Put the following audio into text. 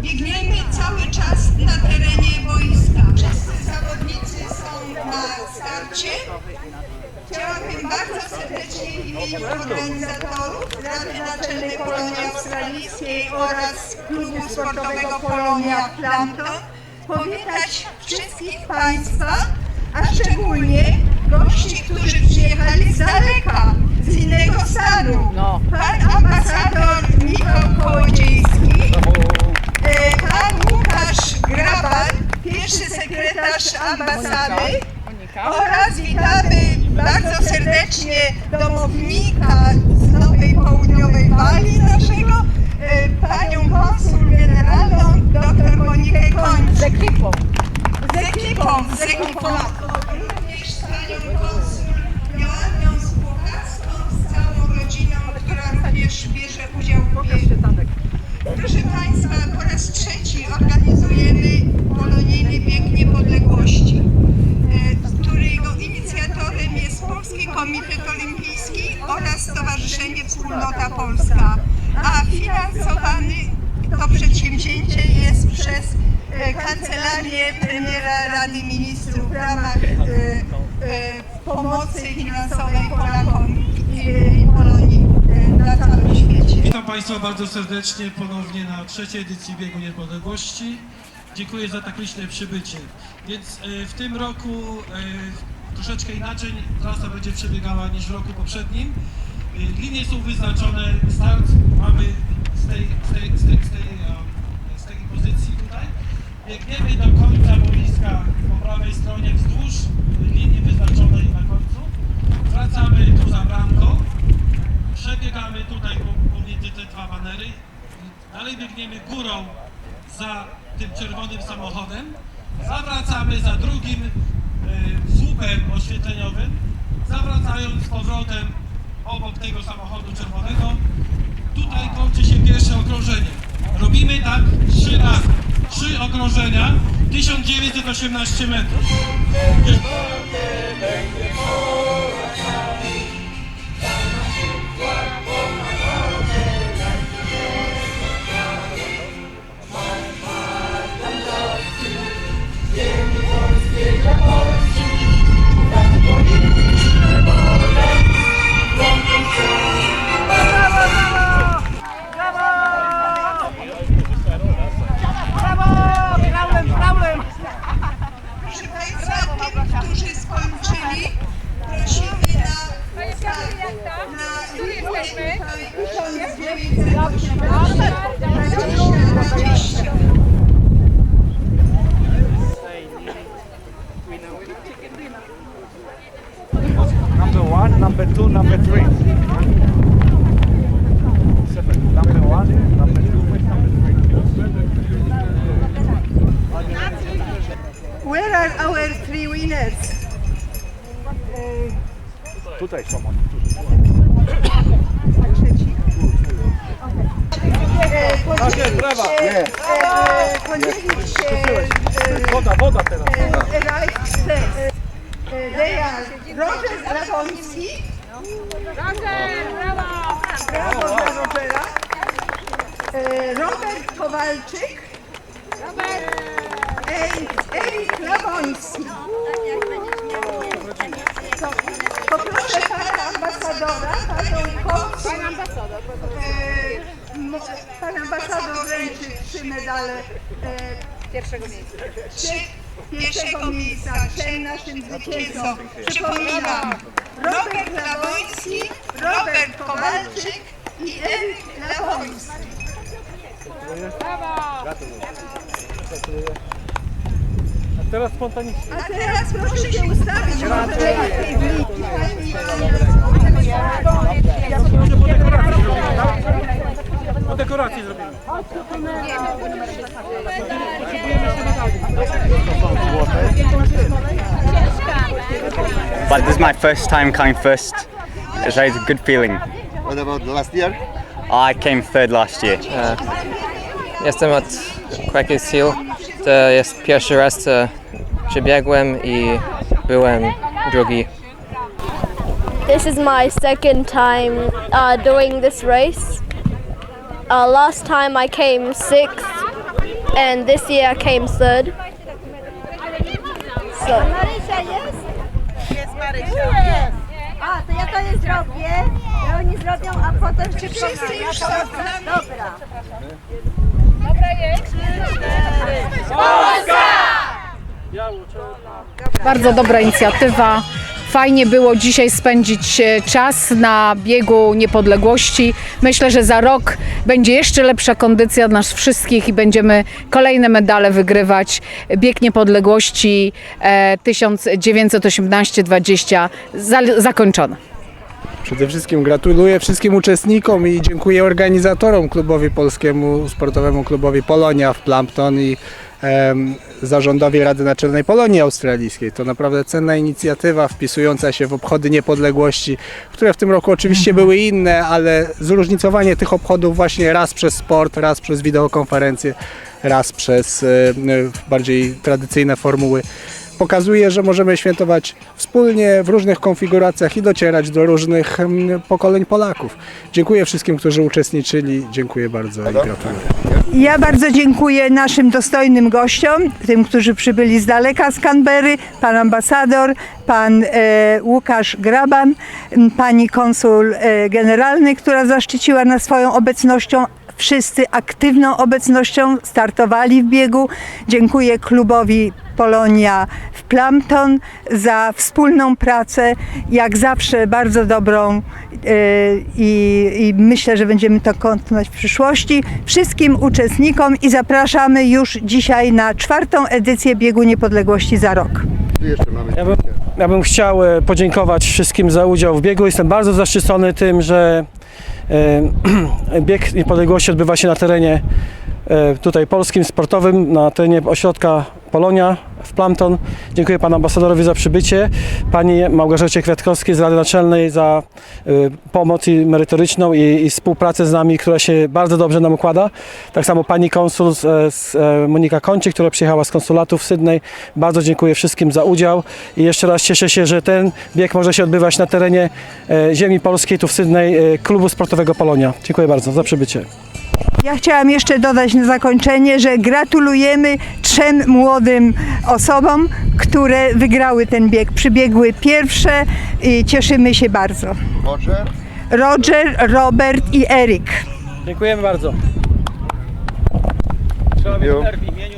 Biegniemy cały czas na terenie wojska. Wszyscy zawodnicy są na starcie. Chciałabym bardzo serdecznie w imieniu organizatorów Rady Naczelnej Polonii Australijskiej oraz Klubu Sportowego Polonia Plankton powitać wszystkich Państwa, a szczególnie gości, którzy przyjechali z daleka, innego stanu. Pan ambasador Michał Kołodziejski, e, pan Łukasz Graban, pierwszy sekretarz ambasady. Oraz witamy bardzo serdecznie domownika z Nowej Południowej Walii naszego, e, panią konsul generalną dr Monikę Kończ. Z ekipą. Z ekipą, z ekipą. Również z panią konsul Joanną Spłuchacką, z całą rodziną, która również bierze udział w biegu. Proszę Państwa, po raz trzeci organizujemy polonijny bieg niepodległości, e, którego inicjatorem jest Polski Komitet Olimpijski oraz Stowarzyszenie Wspólnota Polska, a finansowany to przedsięwzięcie jest przez e, Kancelarię Premiera Rady Ministrów w ramach e, e, pomocy finansowej Polakom i, Polonii na całym świecie. Witam Państwa bardzo serdecznie ponownie na trzeciej edycji Biegu Niepodległości. Dziękuję za tak liczne przybycie. Więc w tym roku troszeczkę inaczej trasa będzie przebiegała niż w roku poprzednim. E, Linie są wyznaczone, start mamy z tej, z tej, z tej, z tej, z tej pozycji tutaj. Biegniemy do końca boiska po prawej stronie wzdłuż linii wyznaczonej na końcu. Wracamy tu za bramką. Przebiegamy tutaj po- pomiędzy te dwa banery. Dalej biegniemy górą za tym czerwonym samochodem. Zawracamy za drugim słupem oświetleniowym. Zawracając z powrotem obok tego samochodu czerwonego. Tutaj kończy się pierwsze okrążenie. Robimy tak trzy razy. Trzy okrążenia. 1918 metrów. One, number two, number three. Seven. Number one, number two, number three. Where are our three winners? Tutaj someone. E, podzielić brawa. się, Nie. e, podzielić się e, Woda, woda teraz. e, right steps. E, They are Roger Dragoński. Brawo dla Rogera. E, Robert Kowalczyk. And Erik Lawoński. Poproszę pana ambasadora, panią konsul. Pan ambasador. Pan ambasador wręczy trzy medale e, Pierwszego miejsca. Pierwszego miejsca trzem naszym zwycięzcom. Przypominam, Robert Lawoński, Robert Kowalczyk i Eryk Lawoński. A teraz spontanicznie. A teraz proszę się ustawić, w linii. Może po dekoracji zrobimy? Po dekoracji zrobimy. But this is my first time coming first. It's a good feeling. What about last year? I came third last year. Jestem od Quackers Hill. To jest pierwszy raz, co przebiegłem i byłem drugi. This is my second time uh, doing this race. Uh, last time I came sixth, and this year I came third. So. A, to ja to nie zrobię, to oni zrobią, a potem się Wszyscy już są nami. Dobra. Bardzo dobra inicjatywa. Fajnie było dzisiaj spędzić e, czas na biegu niepodległości. Myślę, że za rok będzie jeszcze lepsza kondycja nas wszystkich i będziemy kolejne medale wygrywać. Bieg niepodległości e, 1918-20 za, zakończony. Przede wszystkim gratuluję wszystkim uczestnikom i dziękuję organizatorom klubowi polskiemu, sportowemu klubowi Polonia w Plumpton i em, zarządowi Rady Naczelnej Polonii Australijskiej. To naprawdę cenna inicjatywa wpisująca się w obchody niepodległości, które w tym roku oczywiście były inne, ale zróżnicowanie tych obchodów właśnie raz przez sport, raz przez wideokonferencję, raz przez bardziej tradycyjne formuły pokazuje, że możemy świętować wspólnie w różnych konfiguracjach i docierać do różnych mm, pokoleń Polaków. Dziękuję wszystkim, którzy uczestniczyli. Dziękuję bardzo i gratuluję. Ja bardzo dziękuję naszym dostojnym gościom, tym, którzy przybyli z daleka z Canberry, pan ambasador, pan e, Łukasz Graban, pani konsul e, generalny, która zaszczyciła nas swoją obecnością. Wszyscy aktywną obecnością startowali w biegu. Dziękuję klubowi Polonia w Plumpton za wspólną pracę, jak zawsze bardzo dobrą e, i, i myślę, że będziemy to kontynuować w przyszłości. Wszystkim uczestnikom i zapraszamy już dzisiaj na czwartą edycję Biegu Niepodległości za rok. Ja bym, ja bym chciał e, podziękować wszystkim za udział w biegu. Jestem bardzo zaszczycony tym, że bieg niepodległości odbywa się na terenie e, tutaj polskim, sportowym, na terenie ośrodka Polonia w Plumpton. Dziękuję panu ambasadorowi za przybycie, pani Małgorzacie Kwiatkowskiej z Rady Naczelnej za e, pomoc i merytoryczną i, i współpracę z nami, która się bardzo dobrze nam układa. Tak samo pani konsul z, e, z e, Monika Kończyk, która przyjechała z konsulatu w Sydney. Bardzo dziękuję wszystkim za udział i jeszcze raz cieszę się, że ten bieg może się odbywać na terenie e, ziemi polskiej, tu w Sydney, e, klubu sportowego Polonia. Dziękuję bardzo za przybycie. Ja chciałam jeszcze dodać na zakończenie, że gratulujemy trzem młodym osobom, które wygrały ten bieg. Przybiegły pierwsze i cieszymy się bardzo. Roger, Robert i Erik. Dziękujemy bardzo. Trzeba mieć nerwik.